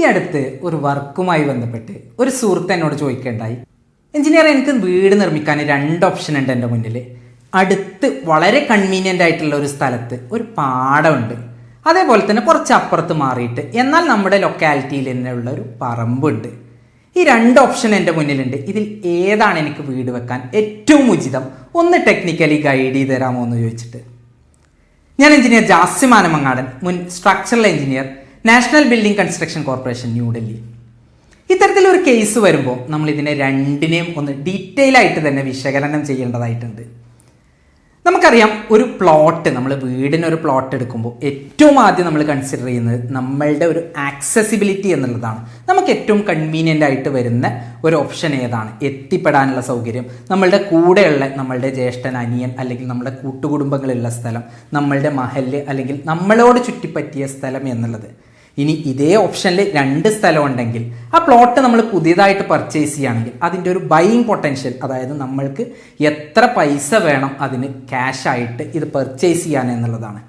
ഈ അടുത്ത് ഒരു വർക്കുമായി ബന്ധപ്പെട്ട് ഒരു സുഹൃത്ത് എന്നോട് ചോദിക്കേണ്ടായി എഞ്ചിനീയർ എനിക്ക് വീട് നിർമ്മിക്കാൻ രണ്ട് ഓപ്ഷൻ ഉണ്ട് എന്റെ മുന്നിൽ. അടുത്ത് വളരെ കൺവീനിയന്റ് ആയിട്ടുള്ള ഒരു സ്ഥലത്ത് ഒരു പാടമുണ്ട്. അതേപോലെ തന്നെ കുറച്ച് അപ്പുറത്ത് മാറിയിട്ട് എന്നാൽ നമ്മുടെ ലൊക്കാലിറ്റിയിൽ തന്നെയുള്ള ഒരു പറമ്പുണ്ട്. ഈ രണ്ട് ഓപ്ഷൻ എന്റെ മുന്നിലുണ്ട്. ഇതിൽ ഏതാണ് എനിക്ക് വീട് വെക്കാൻ ഏറ്റവും ഉചിതം? ഒന്ന് ടെക്നിക്കലി ഗൈഡ് ചെയ്ത് തരാമോ എന്ന് ചോദിച്ചിട്ട്. ഞാൻ എഞ്ചിനീയർ ജാസ്യമാനമങ്ങാടൻ മുൻ structural engineer national building construction corporation New Delhi ഇത്തരത്തിലൊരു കേസ് വരുമ്പോൾ നമ്മൾ ഇതിനെ രണ്ടിനെയും ഒന്ന് ഡീറ്റെയിൽ ആയിട്ട് തന്നെ വിശകലനം ചെയ്യേണ്ടതായിട്ടുണ്ട്. നമുക്കറിയാം ഒരു പ്ലോട്ട് നമ്മൾ വീടിനൊരു പ്ലോട്ട് എടുക്കുമ്പോൾ ഏറ്റവും ആദ്യം നമ്മൾ കൺസിഡർ ചെയ്യുന്നത് നമ്മളുടെ ഒരു ആക്സസിബിലിറ്റി എന്നുള്ളതാണ്. നമുക്ക് ഏറ്റവും കൺവീനിയന്റ് ആയിട്ട് വരുന്ന ഒരു ഓപ്ഷൻ ഏതാണ്? എത്തിപ്പെടാനുള്ള സൗകര്യം നമ്മളുടെ കൂടെയുള്ള നമ്മളുടെ ജ്യേഷ്ഠൻ അനിയൻ അല്ലെങ്കിൽ നമ്മുടെ കൂട്ടുകുടുംബങ്ങളുള്ള സ്ഥലം നമ്മളുടെ മഹൽ അല്ലെങ്കിൽ നമ്മളോട് ചുറ്റിപ്പറ്റിയ സ്ഥലം എന്നുള്ളത്. ഇനി ഇതേ ഓപ്ഷനിൽ രണ്ട് സ്ഥലം ഉണ്ടെങ്കിൽ ആ പ്ലോട്ട് നമ്മൾ പുതിയതായിട്ട് പർച്ചേസ് ചെയ്യുകയാണെങ്കിൽ അതിന്റെ ഒരു ബൈയിങ് പൊട്ടൻഷ്യൽ അതായത് നമ്മൾക്ക് എത്ര പൈസ വേണം അതിന് ക്യാഷായിട്ട് ഇത് പർച്ചേസ് ചെയ്യാൻ എന്നുള്ളതാണ്.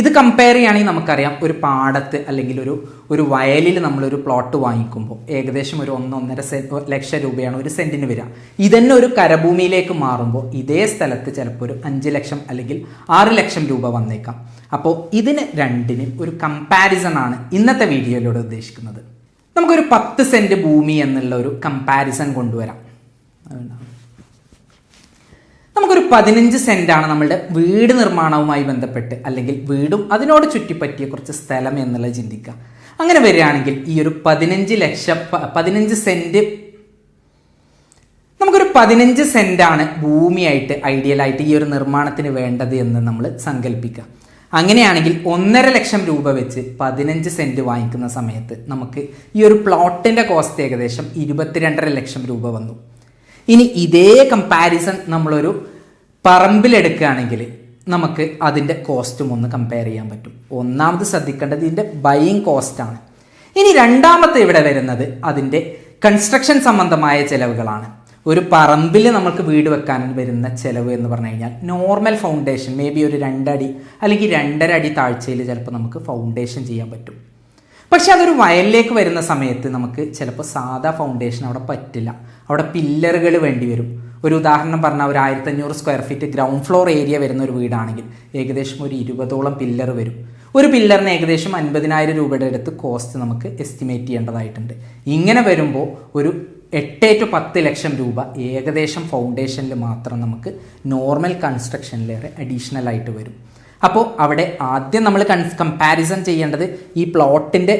ഇത് കമ്പയർ ചെയ്യുകയാണെങ്കിൽ നമുക്കറിയാം ഒരു പാടത്ത് അല്ലെങ്കിൽ ഒരു ഒരു വയലിൽ നമ്മളൊരു പ്ലോട്ട് വാങ്ങിക്കുമ്പോൾ ഏകദേശം ഒരു ഒന്നൊന്നര സെ ലക്ഷം രൂപയാണ് ഒരു സെന്റിന് വരിക. ഇതന്നെ ഒരു കരഭൂമിയിലേക്ക് മാറുമ്പോൾ ഇതേ സ്ഥലത്ത് ചിലപ്പോൾ ഒരു അഞ്ച് ലക്ഷം അല്ലെങ്കിൽ ആറ് ലക്ഷം രൂപ വന്നേക്കാം. അപ്പോൾ ഇതിന് രണ്ടിനും ഒരു കമ്പാരിസൺ ആണ് ഇന്നത്തെ വീഡിയോയിലൂടെ ഉദ്ദേശിക്കുന്നത്. നമുക്കൊരു പത്ത് സെന്റ് ഭൂമി എന്നുള്ള ഒരു കമ്പാരിസൺ കൊണ്ടുവരാം. നമുക്കൊരു പതിനഞ്ച് സെന്റാണ് നമ്മളുടെ വീട് നിർമ്മാണവുമായി ബന്ധപ്പെട്ട് അല്ലെങ്കിൽ വീടും അതിനോട് ചുറ്റിപ്പറ്റിയ കുറച്ച് സ്ഥലം എന്നുള്ളത് ചിന്തിക്കുക. അങ്ങനെ വരികയാണെങ്കിൽ ഈ ഒരു പതിനഞ്ച് ലക്ഷം പതിനഞ്ച് സെന്റ് നമുക്കൊരു പതിനഞ്ച് സെന്റാണ് ഭൂമിയായിട്ട് ഐഡിയലായിട്ട് ഈ ഒരു നിർമ്മാണത്തിന് വേണ്ടത് എന്ന് നമ്മൾ സങ്കല്പിക്കുക. അങ്ങനെയാണെങ്കിൽ ഒന്നര ലക്ഷം രൂപ വെച്ച് പതിനഞ്ച് സെന്റ് വാങ്ങിക്കുന്ന സമയത്ത് നമുക്ക് ഈ ഒരു പ്ലോട്ടിന്റെ കോസ്റ്റ് ഏകദേശം ഇരുപത്തിരണ്ടര ലക്ഷം രൂപ വന്നു. ഇനി ഇതേ കമ്പാരിസൺ നമ്മളൊരു പറമ്പിലെടുക്കുകയാണെങ്കിൽ നമുക്ക് അതിന്റെ കോസ്റ്റും ഒന്ന് കമ്പയർ ചെയ്യാൻ പറ്റും. ഒന്നാമത് ശ്രദ്ധിക്കേണ്ടത് ഇതിന്റെ ബൈയിങ് കോസ്റ്റാണ് ഇനി രണ്ടാമത്തെ ഇവിടെ വരുന്നത് അതിന്റെ കൺസ്ട്രക്ഷൻ സംബന്ധമായ ചിലവുകളാണ്. ഒരു പറമ്പിൽ നമുക്ക് വീട് വെക്കാൻ വരുന്ന ചിലവ് എന്ന് പറഞ്ഞു കഴിഞ്ഞാൽ നോർമൽ ഫൗണ്ടേഷൻ മേ ബി ഒരു രണ്ടടി അല്ലെങ്കിൽ രണ്ടര അടി താഴ്ചയിൽ ചിലപ്പോൾ നമുക്ക് ഫൗണ്ടേഷൻ ചെയ്യാൻ പറ്റും. പക്ഷെ അതൊരു വയലിലേക്ക് വരുന്ന സമയത്ത് നമുക്ക് ചിലപ്പോൾ സാധാ ഫൗണ്ടേഷൻ അവിടെ പറ്റില്ല. അവിടെ പില്ലറുകൾ വേണ്ടി വരും. ഒരു ഉദാഹരണം പറഞ്ഞാൽ ഒരു ആയിരത്തഞ്ഞൂറ് square feet ground floor area വരുന്ന ഒരു വീടാണെങ്കിൽ ഏകദേശം ഒരു ഇരുപതോളം പില്ലർ വരും. ഒരു പില്ലറിന് ഏകദേശം അൻപതിനായിരം രൂപയുടെ അടുത്ത് കോസ്റ്റ് നമുക്ക് എസ്റ്റിമേറ്റ് ചെയ്യേണ്ടതായിട്ടുണ്ട്. ഇങ്ങനെ വരുമ്പോൾ ഒരു എട്ട് ടു പത്ത് ലക്ഷം രൂപ ഏകദേശം ഫൗണ്ടേഷനിൽ മാത്രം നമുക്ക് നോർമൽ കൺസ്ട്രക്ഷനിലേറെ അഡീഷണൽ ആയിട്ട് വരും. അപ്പോൾ അവിടെ ആദ്യം നമ്മൾ കൺസ് കമ്പാരിസൺ ചെയ്യേണ്ടത് ഈ പ്ലോട്ടിന്റെ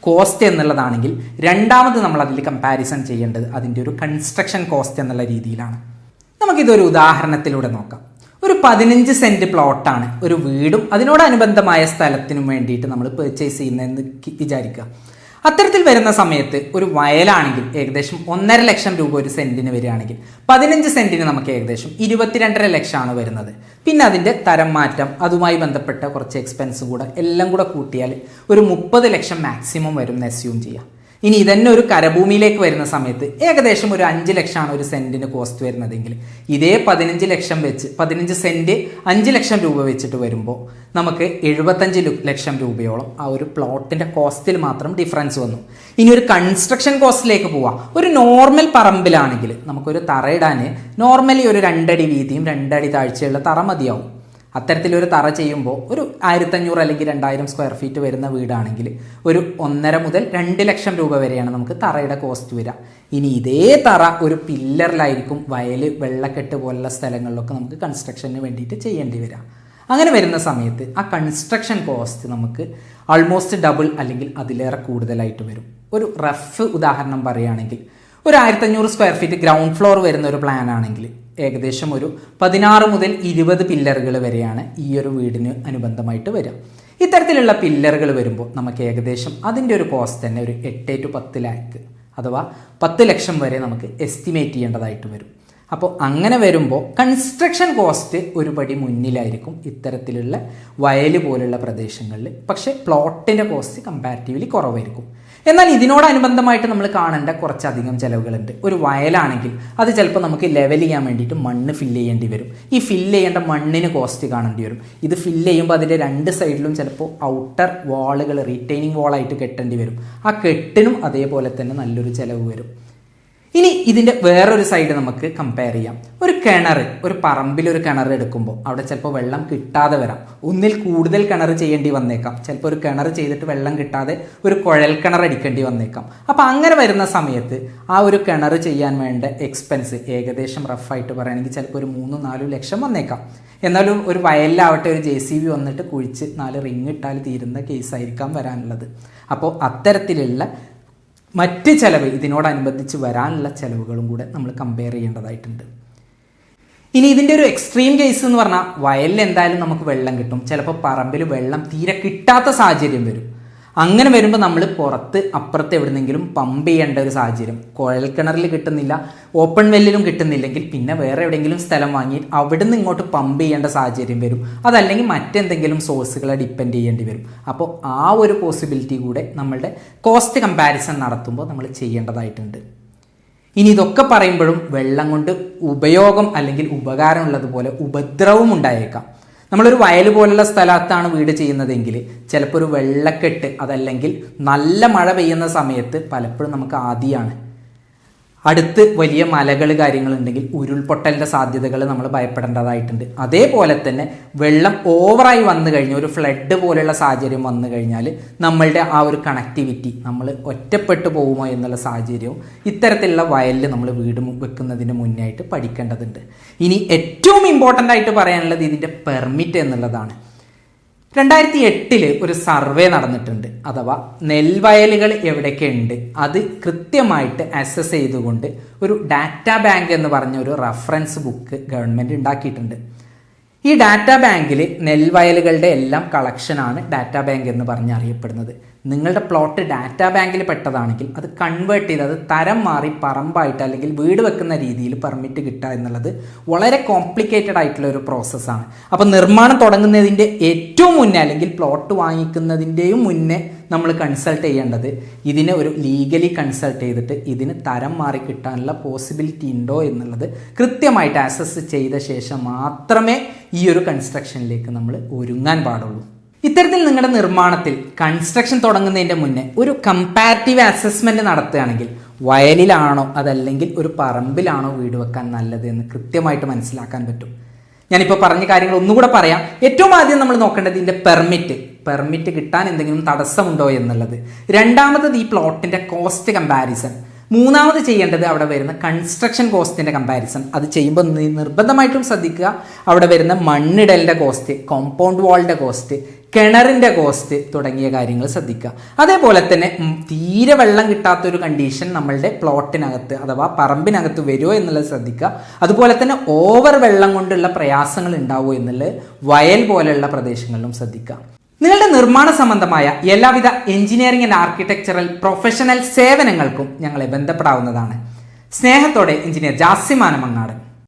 കോസ്റ്റ് എന്നുള്ളതാണെങ്കിൽ രണ്ടാമത് നമ്മൾ അതിൽ കമ്പാരിസൺ ചെയ്യേണ്ടത് അതിന്റെ ഒരു കൺസ്ട്രക്ഷൻ കോസ്റ്റ് എന്നുള്ള രീതിയിലാണ്. നമുക്കിതൊരു ഉദാഹരണത്തിലൂടെ നോക്കാം. ഒരു പതിനഞ്ച് സെന്റ് പ്ലോട്ടാണ് ഒരു വീടും അതിനോടനുബന്ധമായ സ്ഥലത്തിനും വേണ്ടിയിട്ട് നമ്മൾ പർച്ചേസ് ചെയ്യുന്നതെന്ന് വിചാരിക്കുക. അത്തരത്തിൽ വരുന്ന സമയത്ത് ഒരു വയലാണെങ്കിൽ ഏകദേശം ഒന്നര ലക്ഷം രൂപ ഒരു സെന്റിന് വരികയാണെങ്കിൽ പതിനഞ്ച് സെന്റിന് നമുക്ക് ഏകദേശം ഇരുപത്തിരണ്ടര ലക്ഷമാണ് വരുന്നത്. പിന്നെ അതിന്റെ തരം മാറ്റം അതുമായി ബന്ധപ്പെട്ട കുറച്ച് എക്സ്പെൻസ് കൂടെ എല്ലാം കൂടെ കൂട്ടിയാൽ ഒരു മുപ്പത് ലക്ഷം മാക്സിമം വരും എന്ന് അസ്യൂം ചെയ്യാം. ഇനി ഇതന്നെ ഒരു കരഭൂമിയിലേക്ക് വരുന്ന സമയത്ത് ഏകദേശം ഒരു അഞ്ച് ലക്ഷമാണ് ഒരു സെന്റിന് കോസ്റ്റ് വരുന്നതെങ്കിൽ ഇതേ പതിനഞ്ച് ലക്ഷം വെച്ച് പതിനഞ്ച് സെന്റ് അഞ്ച് ലക്ഷം രൂപ വെച്ചിട്ട് വരുമ്പോൾ നമുക്ക് എഴുപത്തഞ്ച് ലക്ഷം രൂപയോളം ആ ഒരു പ്ലോട്ടിന്റെ കോസ്റ്റിൽ മാത്രം ഡിഫറൻസ് വന്നു. ഇനി ഒരു കൺസ്ട്രക്ഷൻ കോസ്റ്റിലേക്ക് പോവാം. ഒരു നോർമൽ പറമ്പിലാണെങ്കിൽ നമുക്കൊരു തറയിടാൻ നോർമലി ഒരു രണ്ടടി വീതിയും രണ്ടടി താഴ്ചയുള്ള തറ മതിയാവും. അത്തരത്തിലൊരു തറ ചെയ്യുമ്പോൾ ഒരു ആയിരത്തഞ്ഞൂറ് അല്ലെങ്കിൽ രണ്ടായിരം സ്ക്വയർ ഫീറ്റ് വരുന്ന വീടാണെങ്കിൽ ഒരു ഒന്നര മുതൽ രണ്ട് ലക്ഷം രൂപ വരെയാണ് നമുക്ക് തറയുടെ കോസ്റ്റ് വരിക. ഇനി ഇതേ തറ ഒരു പില്ലറിലായിരിക്കും വയൽ വെള്ളക്കെട്ട് പോലുള്ള സ്ഥലങ്ങളിലൊക്കെ നമുക്ക് കൺസ്ട്രക്ഷന് വേണ്ടിയിട്ട് ചെയ്യേണ്ടി വരിക. അങ്ങനെ വരുന്ന സമയത്ത് ആ കൺസ്ട്രക്ഷൻ കോസ്റ്റ് നമുക്ക് ആൾമോസ്റ്റ് ഡബിൾ അല്ലെങ്കിൽ അതിലേറെ കൂടുതലായിട്ട് വരും. ഒരു റഫ് ഉദാഹരണം പറയുകയാണെങ്കിൽ ഒരു ആയിരത്തഞ്ഞൂറ് സ്ക്വയർ ഫീറ്റ് ഗ്രൗണ്ട് ഫ്ലോർ വരുന്ന ഒരു പ്ലാൻ ആണെങ്കിൽ ഏകദേശം ഒരു പതിനാറ് മുതൽ ഇരുപത് പില്ലറുകൾ വരെയാണ് ഈ ഒരു വീടിന് അനുബന്ധമായിട്ട് വരിക. ഇത്തരത്തിലുള്ള പില്ലറുകൾ വരുമ്പോൾ നമുക്ക് ഏകദേശം അതിന്റെ ഒരു കോസ്റ്റ് തന്നെ ഒരു എട്ട് ടു പത്ത് ലാക്ക് അഥവാ പത്ത് ലക്ഷം വരെ നമുക്ക് എസ്റ്റിമേറ്റ് ചെയ്യേണ്ടതായിട്ട് വരും. അപ്പോൾ അങ്ങനെ വരുമ്പോൾ കൺസ്ട്രക്ഷൻ കോസ്റ്റ് ഒരുപടി മുന്നിലായിരിക്കും ഇത്തരത്തിലുള്ള വയൽ പോലുള്ള പ്രദേശങ്ങളിൽ. പക്ഷേ പ്ലോട്ടിന്റെ കോസ്റ്റ് കമ്പാരിറ്റീവ്ലി കുറവായിരിക്കും. എന്നാൽ ഇതിനോടനുബന്ധമായിട്ട് നമ്മൾ കാണേണ്ട കുറച്ചധികം ചിലവുകളുണ്ട്. ഒരു വയലാണെങ്കിൽ അത് ചിലപ്പോൾ നമുക്ക് ലെവൽ ചെയ്യാൻ വേണ്ടിയിട്ട് മണ്ണ് ഫില്ല് ചെയ്യേണ്ടി വരും. ഈ ഫില്ല് ചെയ്യേണ്ട മണ്ണിന് കോസ്റ്റ് കാണേണ്ടി വരും. ഇത് ഫില്ല് ചെയ്യുമ്പോൾ അതിന്റെ രണ്ട് സൈഡിലും ചിലപ്പോൾ ഔട്ടർ വാളുകൾ റീറ്റെയിനിങ് വാളായിട്ട് കെട്ടേണ്ടി വരും. ആ കെട്ടിനും അതേപോലെ തന്നെ നല്ലൊരു ചിലവ് വരും. ഇനി ഇതിന്റെ വേറൊരു സൈഡ് നമുക്ക് കമ്പയർ ചെയ്യാം. ഒരു കിണർ ഒരു പറമ്പിൽ ഒരു കിണർ എടുക്കുമ്പോൾ അവിടെ ചിലപ്പോൾ വെള്ളം കിട്ടാതെ വരാം. ഒന്നിൽ കൂടുതൽ കിണർ ചെയ്യേണ്ടി വന്നേക്കാം. ചിലപ്പോൾ ഒരു കിണർ ചെയ്തിട്ട് വെള്ളം കിട്ടാതെ ഒരു കുഴൽ കിണർ അടിക്കേണ്ടി വന്നേക്കാം. അപ്പോൾ അങ്ങനെ വരുന്ന സമയത്ത് ആ ഒരു കിണർ ചെയ്യാൻ വേണ്ട എക്സ്പെൻസ് ഏകദേശം റഫായിട്ട് പറയുകയാണെങ്കിൽ ചിലപ്പോൾ ഒരു മൂന്ന് നാല് ലക്ഷം വന്നേക്കാം. എന്നാലും ഒരു വയലിലാവട്ടെ ഒരു ജെ സി ബി വന്നിട്ട് കുഴിച്ച് നാല് റിങ് ഇട്ടാൽ തീരുന്ന കേസായിരിക്കാം വരാനുള്ളത്. അപ്പോൾ അത്തരത്തിലുള്ള മറ്റ് ചിലവ് ഇതിനോടനുബന്ധിച്ച് വരാനുള്ള ചിലവുകളും കൂടെ നമ്മൾ കമ്പയർ ചെയ്യേണ്ടതായിട്ടുണ്ട്. ഇനി ഇതിന്റെ ഒരു എക്സ്ട്രീം കേസ് എന്ന് പറഞ്ഞാൽ വയലിൽ എന്തായാലും നമുക്ക് വെള്ളം കിട്ടും. ചിലപ്പോൾ പറമ്പിൽ വെള്ളം തീരെ കിട്ടാത്ത സാഹചര്യം വരും. അങ്ങനെ വരുമ്പോൾ നമ്മൾ പുറത്ത് അപ്പുറത്ത് എവിടുന്നെങ്കിലും പമ്പ് ചെയ്യേണ്ട ഒരു സാഹചര്യം. കുഴൽ കിണറിൽ കിട്ടുന്നില്ല ഓപ്പൺ വെല്ലിലും കിട്ടുന്നില്ലെങ്കിൽ പിന്നെ വേറെ എവിടെയെങ്കിലും സ്ഥലം വാങ്ങി അവിടുന്ന് ഇങ്ങോട്ട് പമ്പ് ചെയ്യേണ്ട സാഹചര്യം വരും. അതല്ലെങ്കിൽ മറ്റെന്തെങ്കിലും സോഴ്സുകളെ ഡിപ്പെൻഡ് ചെയ്യേണ്ടി വരും. അപ്പോൾ ആ ഒരു പോസിബിലിറ്റി കൂടെ നമ്മളുടെ കോസ്റ്റ് കമ്പാരിസൺ നടത്തുമ്പോൾ നമ്മൾ ചെയ്യേണ്ടതായിട്ടുണ്ട്. ഇനി ഇതൊക്കെ പറയുമ്പോഴും വെള്ളം കൊണ്ട് ഉപയോഗം അല്ലെങ്കിൽ ഉപകാരമുള്ളതുപോലെ ഉപദ്രവം ഉണ്ടായേക്കാം. നമ്മളൊരു വയൽ പോലുള്ള സ്ഥലത്താണ് വീട് ചെയ്യുന്നതെങ്കിൽ ചിലപ്പോൾ ഒരു വെള്ളക്കെട്ട് അതല്ലെങ്കിൽ നല്ല മഴ പെയ്യുന്ന സമയത്ത് പലപ്പോഴും നമുക്ക് ആദിയാണ്. അടുത്ത് വലിയ മലകൾ കാര്യങ്ങളുണ്ടെങ്കിൽ ഉരുൾപൊട്ടലിന്റെ സാധ്യതകൾ നമ്മൾ ഭയപ്പെടേണ്ടതായിട്ടുണ്ട്. അതേപോലെ തന്നെ വെള്ളം ഓവറായി വന്നു കഴിഞ്ഞാൽ ഒരു ഫ്ലഡ് പോലെയുള്ള സാഹചര്യം വന്നു കഴിഞ്ഞാൽ നമ്മളുടെ ആ ഒരു കണക്ടിവിറ്റി നമ്മൾ ഒറ്റപ്പെട്ടു പോകുമോ എന്നുള്ള സാഹചര്യവും ഇത്തരത്തിലുള്ള വയലിൽ നമ്മൾ വീട് വെക്കുന്നതിന് മുന്നായിട്ട് പഠിക്കേണ്ടതുണ്ട്. ഇനി ഏറ്റവും ഇമ്പോർട്ടന്റ് ആയിട്ട് പറയാനുള്ളത് ഇതിന്റെ പെർമിറ്റ് എന്നുള്ളതാണ്. രണ്ടായിരത്തി എട്ടിൽ ഒരു സർവേ നടന്നിട്ടുണ്ട്. അഥവാ നെൽവയലുകൾ എവിടെയൊക്കെ ഉണ്ട് അത് കൃത്യമായിട്ട് അസസ് ചെയ്തുകൊണ്ട് ഒരു ഡാറ്റാ ബാങ്ക് എന്ന് പറഞ്ഞ ഒരു റഫറൻസ് ബുക്ക് ഗവൺമെന്റ് ഉണ്ടാക്കിയിട്ടുണ്ട്. ഈ ഡാറ്റാ ബാങ്കിൽ നെൽവയലുകളുടെ എല്ലാം കളക്ഷനാണ് ഡാറ്റാ ബാങ്ക് എന്ന് പറഞ്ഞ് അറിയപ്പെടുന്നത്. നിങ്ങളുടെ പ്ലോട്ട് ഡാറ്റാ ബാങ്കിൽ പെട്ടതാണെങ്കിൽ അത് കൺവേർട്ട് ചെയ്ത് അത് തരം മാറി പറമ്പായിട്ട് അല്ലെങ്കിൽ വീട് വെക്കുന്ന രീതിയിൽ പെർമിറ്റ് കിട്ടുക എന്നുള്ളത് വളരെ കോംപ്ലിക്കേറ്റഡ് ആയിട്ടുള്ള ഒരു പ്രോസസ്സാണ് അപ്പോൾ നിർമ്മാണം തുടങ്ങുന്നതിന്റെ ഏറ്റവും മുന്നേ അല്ലെങ്കിൽ പ്ലോട്ട് വാങ്ങിക്കുന്നതിന്റെയും മുന്നേ നമ്മൾ കൺസൾട്ട് ചെയ്യേണ്ടത് ഇതിനെ ഒരു ലീഗലി കൺസൾട്ട് ചെയ്തിട്ട് ഇതിന് തരം മാറി കിട്ടാനുള്ള പോസിബിലിറ്റി ഉണ്ടോ എന്നുള്ളത് കൃത്യമായിട്ട് അസസ് ചെയ്ത ശേഷം മാത്രമേ ഈ ഒരു കൺസ്ട്രക്ഷനിലേക്ക് നമ്മൾ ഒരുങ്ങാൻ പാടുള്ളൂ. ഇത്തരത്തിൽ നിങ്ങളുടെ നിർമ്മാണത്തിൽ കൺസ്ട്രക്ഷൻ തുടങ്ങുന്നതിന്റെ മുന്നേ ഒരു കമ്പാരിറ്റീവ് അസസ്മെന്റ് നടത്തുകയാണെങ്കിൽ വയലിലാണോ അതല്ലെങ്കിൽ ഒരു പറമ്പിലാണോ വീട് വെക്കാൻ നല്ലത് എന്ന് കൃത്യമായിട്ട് മനസ്സിലാക്കാൻ പറ്റും. ഞാനിപ്പോൾ പറഞ്ഞ കാര്യങ്ങൾ ഒന്നുകൂടെ പറയാം. ഏറ്റവും ആദ്യം നമ്മൾ നോക്കേണ്ടത് ഇതിന്റെ പെർമിറ്റ് പെർമിറ്റ് കിട്ടാൻ എന്തെങ്കിലും തടസ്സമുണ്ടോ എന്നുള്ളത്. രണ്ടാമത്തത് ഈ പ്ലോട്ടിന്റെ കോസ്റ്റ് കമ്പാരിസൺ മൂന്നാമത് ചെയ്യേണ്ടത് അവിടെ വരുന്ന കൺസ്ട്രക്ഷൻ കോസ്റ്റിന്റെ കമ്പാരിസൺ അത് ചെയ്യുമ്പോൾ നിർബന്ധമായിട്ടും ശ്രദ്ധിക്കുക. അവിടെ വരുന്ന മണ്ണിടലിന്റെ കോസ്റ്റ് കോമ്പൗണ്ട് വാളിന്റെ കോസ്റ്റ് കിണറിന്റെ കോസ്റ്റ് തുടങ്ങിയ കാര്യങ്ങൾ ശ്രദ്ധിക്കുക. അതേപോലെ തന്നെ തീരെ വെള്ളം കിട്ടാത്തൊരു കണ്ടീഷൻ നമ്മളുടെ പ്ലോട്ടിനകത്ത് അഥവാ പറമ്പിനകത്ത് വരുമോ എന്നുള്ളത് ശ്രദ്ധിക്കുക. അതുപോലെ തന്നെ ഓവർ വെള്ളം കൊണ്ടുള്ള പ്രയാസങ്ങൾ ഉണ്ടാവുമോ എന്നുള്ളത് വയൽ പോലെയുള്ള പ്രദേശങ്ങളിലും ശ്രദ്ധിക്കുക. നിങ്ങളുടെ നിർമ്മാണ സംബന്ധമായ എല്ലാവിധ എഞ്ചിനീയറിംഗ് ആൻഡ് ആർക്കിടെക്ചറൽ പ്രൊഫഷണൽ സേവനങ്ങൾക്കും ഞങ്ങളെ ബന്ധപ്പെടാവുന്നതാണ്. സ്നേഹത്തോടെ എഞ്ചിനീയർ ജാസിമാനമങ്ങാട്